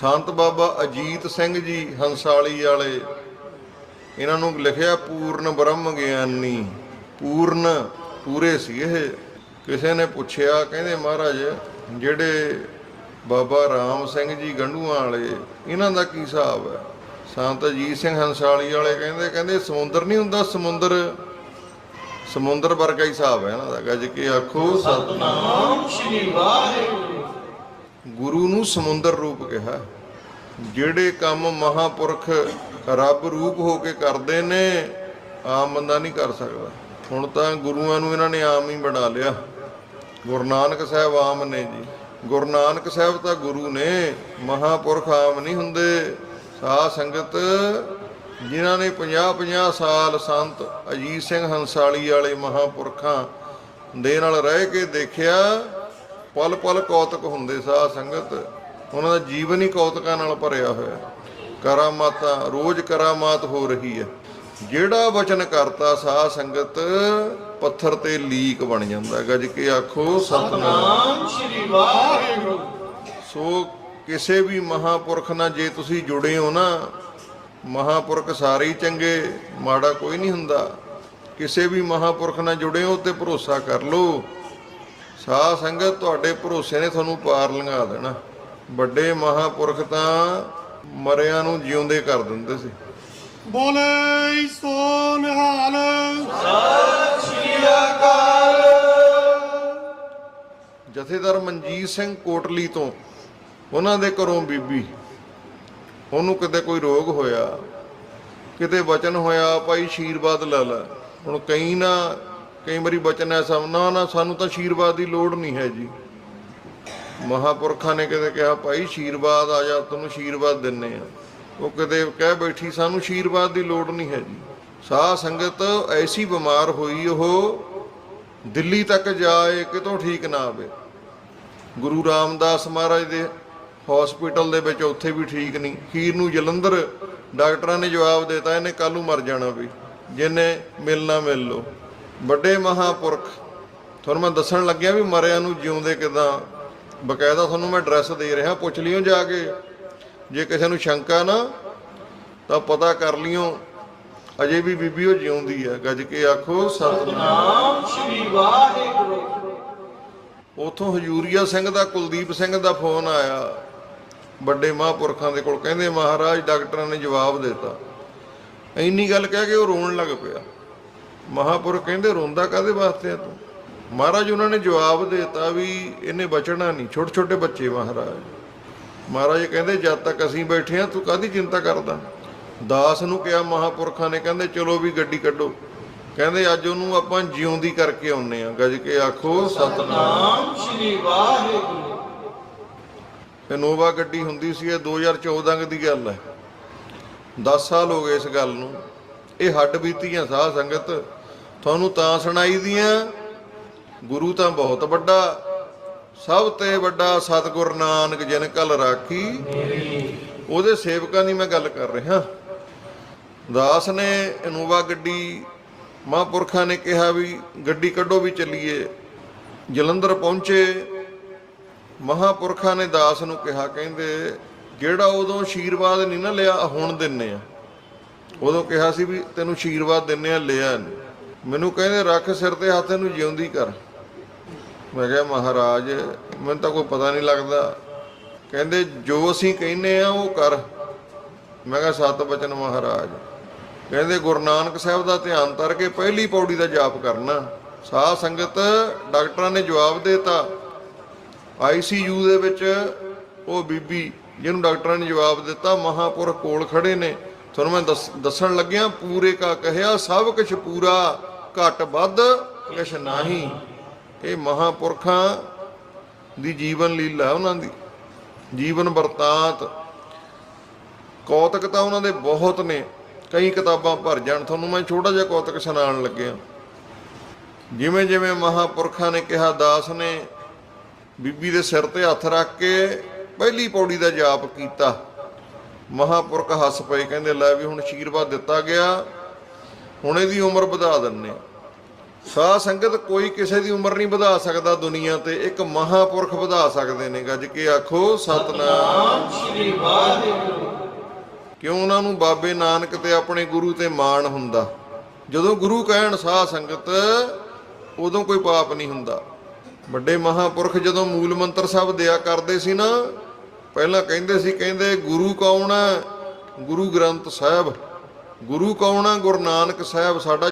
ਸੰਤ ਬਾਬਾ ਅਜੀਤ ਸਿੰਘ ਜੀ ਹੰਸਾਲੀ ਵਾਲੇ, ਇਹਨਾਂ ਨੂੰ ਲਿਖਿਆ ਪੂਰਨ ਬ੍ਰਹਮ ਗਿਆਨੀ, ਪੂਰਨ ਪੂਰੇ ਸੀ ਇਹ। ਕਿਸੇ ਨੇ ਪੁੱਛਿਆ, ਕਹਿੰਦੇ ਮਹਾਰਾਜ, ਜਿਹੜੇ ਬਾਬਾ ਰਾਮ ਸਿੰਘ ਜੀ ਗੰਢੂਆਂ ਵਾਲੇ, ਇਹਨਾਂ ਦਾ ਕੀ ਹਿਸਾਬ ਹੈ? ਸੰਤ ਅਜੀਤ ਸਿੰਘ ਹੰਸਾਲੀ ਵਾਲੇ ਕਹਿੰਦੇ ਕਹਿੰਦੇ ਸਮੁੰਦਰ ਨਹੀਂ ਹੁੰਦਾ, ਸਮੁੰਦਰ ਸਮੁੰਦਰ ਵਰਗਾ ਹੀ ਹਿਸਾਬ ਹੈ ਇਹਨਾਂ ਦਾ। ਗੱਜ ਕੇ ਆਖੋ, ਸਤਨਾਮ ਸ੍ਰੀ ਵਾਹਿਗੁਰੂ। ਗੁਰੂ ਨੂੰ ਸਮੁੰਦਰ ਰੂਪ ਕਿਹਾ। ਜਿਹੜੇ ਕੰਮ ਮਹਾਪੁਰਖ ਰੱਬ ਰੂਪ ਹੋ ਕੇ ਕਰਦੇ ਨੇ, ਆਮ ਬੰਦਾ ਨਹੀਂ ਕਰ ਸਕਦਾ। ਹੁਣ ਤਾਂ ਗੁਰੂਆਂ ਨੂੰ ਇਹਨਾਂ ਨੇ ਆਮ ਹੀ ਬਣਾ ਲਿਆ। ਗੁਰੂ ਨਾਨਕ ਸਾਹਿਬ ਆਮ ਨੇ ਜੀ। ਗੁਰੂ ਨਾਨਕ ਸਾਹਿਬ ਤਾਂ ਗੁਰੂ ਨੇ, ਮਹਾਪੁਰਖ ਆਮ ਨਹੀਂ ਹੁੰਦੇ। ਸਾਧ ਸੰਗਤ ਜਿਨ੍ਹਾਂ ਨੇ 50 50 ਸਾਲ ਸੰਤ ਅਜੀਤ ਸਿੰਘ ਹੰਸਾਲੀ ਵਾਲੇ ਮਹਾਪੁਰਖਾਂ ਦੇ ਨਾਲ ਰਹਿ ਕੇ ਦੇਖਿਆ ਪਲ ਪਲ ਕੌਤਕ ਹੁੰਦੇ ਸਾਧ ਸੰਗਤ। ਉਹਨਾਂ ਦਾ ਜੀਵਨ ਹੀ ਕੌਤਕਾਂ ਨਾਲ ਭਰਿਆ ਹੋਇਆ। ਕਰਾਮਾਤਾਂ ਰੋਜ਼ ਕਰਾਮਾਤ ਹੋ ਰਹੀ ਹੈ। ਜਿਹੜਾ ਵਚਨ ਕਰਤਾ ਸਾਧ ਸੰਗਤ ਪੱਥਰ ਤੇ ਲੀਕ ਬਣ ਜਾਂਦਾ। ਗੱਜ ਕੇ ਆਖੋ ਸਤਨਾਮ। ਨਾਮ ਸ੍ਰੀ ਵਾਹਿਗੁਰੂ। ਸੋ ਕਿਸੇ ਵੀ ਮਹਾਪੁਰਖ ਨਾਲ ਜੇ ਤੁਸੀਂ ਜੁੜੇ ਹੋ ਨਾ ਮਹਾਪੁਰਖ ਸਾਰੇ ਹੀ ਚੰਗੇ ਮਾੜਾ ਕੋਈ ਨਹੀਂ ਹੁੰਦਾ। ਕਿਸੇ ਵੀ ਮਹਾਪੁਰਖ ਨਾਲ ਜੁੜੇ ਹੋ ਤੇ ਭਰੋਸਾ ਕਰ ਲਓ। ਸਾਧ ਸੰਗਤ ਤੁਹਾਡੇ ਭਰੋਸੇ ਨੇ ਤੁਹਾਨੂੰ ਪਾਰ ਲੰਘਾ ਦੇਣਾ। ਵੱਡੇ ਮਹਾਪੁਰਖ ਤਾਂ ਮਰਿਆਂ ਨੂੰ ਜਿਉਂਦੇ ਕਰ ਦਿੰਦੇ ਸੀ। ਬੋਲੇ ਸੋ ਨਿਹਾਲ। ਜਥੇਦਾਰ ਮਨਜੀਤ ਸਿੰਘ ਕੋਟਲੀ ਤੋਂ ਉਹਨਾਂ ਦੇ ਘਰੋਂ ਬੀਬੀ। ਉਹਨੂੰ ਕਿਤੇ ਕੋਈ ਰੋਗ ਹੋਇਆ ਕਿਤੇ ਬਚਨ ਹੋਇਆ ਭਾਈ ਆਸ਼ੀਰਵਾਦ ਲੈ ਲੈ। ਹੁਣ ਕਈ ਨਾ ਕਈ ਵਾਰੀ ਬਚਨ ਐਸਾ ਨਾ ਨਾ, ਸਾਨੂੰ ਤਾਂ ਆਸ਼ੀਰਵਾਦ ਦੀ ਲੋੜ ਨਹੀਂ ਹੈ ਜੀ। ਮਹਾਪੁਰਖਾਂ ਨੇ ਕਿਤੇ ਕਿਹਾ, ਭਾਈ ਆਸ਼ੀਰਵਾਦ ਆ ਜਾ, ਤੈਨੂੰ ਆਸ਼ੀਰਵਾਦ ਦਿੰਨੇ ਆ। ਉਹ ਕਿਤੇ ਕਹਿ ਬੈਠੀ, ਸਾਨੂੰ ਆਸ਼ੀਰਵਾਦ ਦੀ ਲੋੜ ਨਹੀਂ ਹੈ ਜੀ। ਸਾਹ ਸੰਗਤ ਐਸੀ ਬਿਮਾਰ ਹੋਈ, ਉਹ ਦਿੱਲੀ ਤੱਕ ਜਾਏ, ਕਿਤੋਂ ਠੀਕ ਨਾ ਆਵੇ। ਗੁਰੂ ਰਾਮਦਾਸ ਮਹਾਰਾਜ ਦੇ ਹਸਪੀਟਲ ਦੇ ਵਿੱਚ ਉੱਥੇ ਵੀ ਠੀਕ ਨਹੀਂ। ਖੀਰ ਨੂੰ ਜਲੰਧਰ ਡਾਕਟਰਾਂ ਨੇ ਜਵਾਬ ਦਿੱਤਾ, ਇਹਨੇ ਕੱਲ ਨੂੰ ਮਰ ਜਾਣਾ ਵੀ। ਜਿਹਨੇ ਮਿਲਣਾ, ਮਿਲ ਲੋ ਵੱਡੇ ਮਹਾਪੁਰਖ, ਤੁਹਾਨੂੰ ਮੈਂ ਦੱਸਣ ਲੱਗਿਆ ਵੀ ਮਰਿਆਂ ਨੂੰ ਜਿਉਂਦੇ ਕਿਦਾਂ? ਬਕਾਇਦਾ ਤੁਹਾਨੂੰ ਮੈਂ ਐਡਰੈਸ ਦੇ ਰਿਹਾ, ਪੁੱਛ ਲਿਓ ਜਾ ਕੇ। ਜੇ ਕਿਸੇ ਨੂੰ ਸ਼ੰਕਾ ਨਾ, ਤਾਂ ਪਤਾ ਕਰ ਲਿਓ। ਅਜੇ ਵੀ ਬੀਬੀ ਉਹ ਜਿਉਂਦੀ ਹੈ ਗੱਜ ਕੇ ਆਖੋ, ਸਤਨਾਮ ਸ੍ਰੀ ਵਾਹਿਗੁਰੂ। ਉਥੋਂ ਹਜੂਰੀਆ ਸਿੰਘ ਦਾ, ਕੁਲਦੀਪ ਸਿੰਘ ਦਾ ਫੋਨ ਆਇਆ। ਵੱਡੇ ਮਹਾਂਪੁਰਖਾਂ ਦੇ ਕੋਲ ਕਹਿੰਦੇ, ਮਹਾਰਾਜ ਡਾਕਟਰਾਂ ਨੇ ਜਵਾਬ ਦਿੱਤਾ। ਇੰਨੀ ਗੱਲ ਕਹਿ ਕੇ ਉਹ ਰੋਣ ਲੱਗ ਪਿਆ। ਮਹਾਂਪੁਰਖ ਕਹਿੰਦੇ, ਰੋਂਦਾ ਕਾਦੇ ਵਾਸਤੇ ਆ ਤੂੰ? ਮਹਾਰਾਜ ਉਹਨਾਂ ਨੇ ਜਵਾਬ ਦਿੱਤਾ ਵੀ ਇਹਨੇ ਬਚਣਾ ਨਹੀਂ ਛੋਟੇ ਛੋਟੇ ਬੱਚੇ ਮਹਾਰਾਜ। ਮਹਾਰਾਜ ਕਹਿੰਦੇ, ਜਦ ਤੱਕ ਅਸੀਂ ਬੈਠੇ ਆ ਤੂੰ ਕਾਦੀ ਚਿੰਤਾ ਕਰਦਾ? ਦਾਸ ਨੂੰ ਕਿਹਾ ਮਹਾਂਪੁਰਖਾਂ ਨੇ, ਕਹਿੰਦੇ, ਚਲੋ ਵੀ ਗੱਡੀ ਕੱਢੋ। ਕਹਿੰਦੇ, ਅੱਜ ਉਹਨੂੰ ਆਪਾਂ ਜਿਉਂਦੀ ਕਰਕੇ ਆਉਨੇ ਆ ਗੱਜ ਕੇ ਆਖੋ, ਸਤਨਾਮ ਸ੍ਰੀ ਵਾਹਿਗੁਰੂ। ਇਨੋਵਾ ਗੱਡੀ ਹੁੰਦੀ ਸੀ, ਇਹ 2014 ਦੀ ਗੱਲ ਹੈ। 10 ਸਾਲ ਹੋ ਗਏ ਇਸ ਗੱਲ ਨੂੰ। ਇਹ ਹੱਡ ਬੀਤੀਆਂ ਸਾਧ ਸੰਗਤ। ਤੁਹਾਨੂੰ ਤਾਂ ਸੁਣਾਈ ਦੀਆਂ। ਗੁਰੂ ਤਾਂ ਬਹੁਤ ਵੱਡਾ। ਸਭ ਤੇ ਵੱਡਾ ਸਤਿਗੁਰ ਨਾਨਕ ਜਿਨ ਕਲ ਰਾਖੀ। ਉਹਦੇ ਸੇਵਕਾਂ ਦੀ ਮੈਂ ਗੱਲ ਕਰ ਰਿਹਾ। ਦਾਸ ਨੇ ਇਨੋਵਾ ਗੱਡੀ, ਮਹਾਂਪੁਰਖਾਂ ਨੇ ਕਿਹਾ ਵੀ ਗੱਡੀ ਕੱਢੋ ਵੀ ਚੱਲੀਏ। ਜਲੰਧਰ ਪਹੁੰਚੇ। ਮਹਾਂਪੁਰਖਾਂ ਨੇ ਦਾਸ ਨੂੰ ਕਿਹਾ, ਕਹਿੰਦੇ, ਜਿਹੜਾ ਉਦੋਂ ਆਸ਼ੀਰਵਾਦ ਨਹੀਂ ਨਾ ਲਿਆ ਹੁਣ ਦਿੰਨੇ ਆ। ਉਦੋਂ ਕਿਹਾ ਸੀ ਵੀ ਤੈਨੂੰ ਆਸ਼ੀਰਵਾਦ ਦਿੰਨੇ ਆ, ਲਿਆ ਨਹੀਂ ਮੈਨੂੰ ਕਹਿੰਦੇ, ਰੱਖ ਸਿਰ ਤੇ ਹੱਥ ਨੂੰ ਜਿਉਂਦੀ ਕਰ। ਮੈਂ ਕਿਹਾ, ਮਹਾਰਾਜ, ਮੈਨੂੰ ਤਾਂ ਕੋਈ ਪਤਾ ਨਹੀਂ ਲੱਗਦਾ। ਕਹਿੰਦੇ, ਜੋ ਅਸੀਂ ਕਹਿੰਨੇ ਆ, ਉਹ ਕਰ। ਮੈਂ ਕਿਹਾ, ਸਤ ਬਚਨ ਮਹਾਰਾਜ। ਕਹਿੰਦੇ, ਗੁਰੂ ਨਾਨਕ ਸਾਹਿਬ ਦਾ ਧਿਆਨ ਤਰ ਕੇ ਪਹਿਲੀ ਪੌੜੀ ਦਾ ਜਾਪ ਕਰਨਾ। ਸਾਹ ਸੰਗਤ, ਡਾਕਟਰਾਂ ਨੇ ਜਵਾਬ ਦਿੱਤਾ। ਆਈਸੀਯੂ ਦੇ ਵਿੱਚ ਉਹ ਬੀਬੀ ਜਿਹਨੂੰ ਡਾਕਟਰਾਂ ਨੇ ਜਵਾਬ ਦਿੱਤਾ, ਮਹਾਪੁਰਖ ਕੋਲ ਖੜੇ ਨੇ। ਤੁਹਾਨੂੰ ਮੈਂ ਦੱਸ- ਦੱਸਣ ਲੱਗਿਆ, ਪੂਰੇ ਕਾ ਕਹਿਆ, ਸਭ ਕੁਝ ਪੂਰਾ, ਘਟ ਵੱਧ ਕਿਛ ਨਹੀਂ। ਇਹ ਮਹਾਪੁਰਖਾਂ ਦੀ ਜੀਵਨ ਲੀਲਾ ਉਹਨਾਂ ਦੀ। ਜੀਵਨ ਵਰਤਾਂਤ। ਕੌਤਕ ਤਾਂ ਉਹਨਾਂ ਦੇ ਬਹੁਤ ਨੇ। ਕਈ ਕਿਤਾਬਾਂ ਭਰ ਜਾਣ। ਤੁਹਾਨੂੰ ਮੈਂ ਛੋਟਾ ਜਿਹਾ ਕੌਤਕ ਸੁਣਾਉਣ ਲੱਗਿਆ। ਜਿਵੇਂ ਜਿਵੇਂ ਮਹਾਪੁਰਖਾਂ ਨੇ ਕਿਹਾ, ਦਾਸ ਨੇ ਬੀਬੀ ਦੇ ਸਿਰ ਤੇ ਹੱਥ ਰੱਖ ਕੇ ਪਹਿਲੀ ਪੌੜੀ ਦਾ ਜਾਪ ਕੀਤਾ। ਮਹਾਪੁਰਖ ਹੱਸ ਪਏ, ਕਹਿੰਦੇ ਲੈ ਵੀ ਹੁਣ ਆਸ਼ੀਰਵਾਦ ਦਿੱਤਾ ਗਿਆ, ਹੁਣ ਇਹਦੀ ਉਮਰ ਵਧਾ ਦਿੰਨੇ ਸਾਧ ਸੰਗਤ ਕੋਈ ਕਿਸੇ ਦੀ ਉਮਰ ਨਹੀਂ ਵਧਾ ਸਕਦਾ ਦੁਨੀਆ ਤੇ, ਇੱਕ ਮਹਾਪੁਰਖ ਵਧਾ ਸਕਦੇ ਨੇ, ਗੱਜ ਕੇ ਆਖੋ, ਸਤਨਾਮ ਸ੍ਰੀ ਵਾਹਿਗੁਰੂ। ਕਿਉਂ ਉਹਨਾਂ ਨੂੰ ਬਾਬੇ ਨਾਨਕ ਤੇ ਆਪਣੇ ਗੁਰੂ ਤੇ ਮਾਣ ਹੁੰਦਾ? ਜਦੋਂ ਗੁਰੂ ਕਹਿਣ ਸਾਧ ਸੰਗਤ, ਉਦੋਂ ਕੋਈ ਪਾਪ ਨਹੀਂ ਹੁੰਦਾ। ਵੱਡੇ ਮਹਾਪੁਰਖ ਜਦੋਂ ਮੂਲ ਮੰਤਰ ਸਾਹਿਬ ਦਿਆ ਕਰਦੇ ਸੀ ਨਾ ਪਹਿਲਾਂ ਕਹਿੰਦੇ ਸੀ, ਕਹਿੰਦੇ ਗੁਰੂ ਕੌਣ ਹੈ ਗੁਰੂ ਗ੍ਰੰਥ ਸਾਹਿਬ। ਗੁਰੂ ਕੌਣ ਹੈ ਗੁਰੂ ਨਾਨਕ ਸਾਹਿਬ ਸਾਡਾ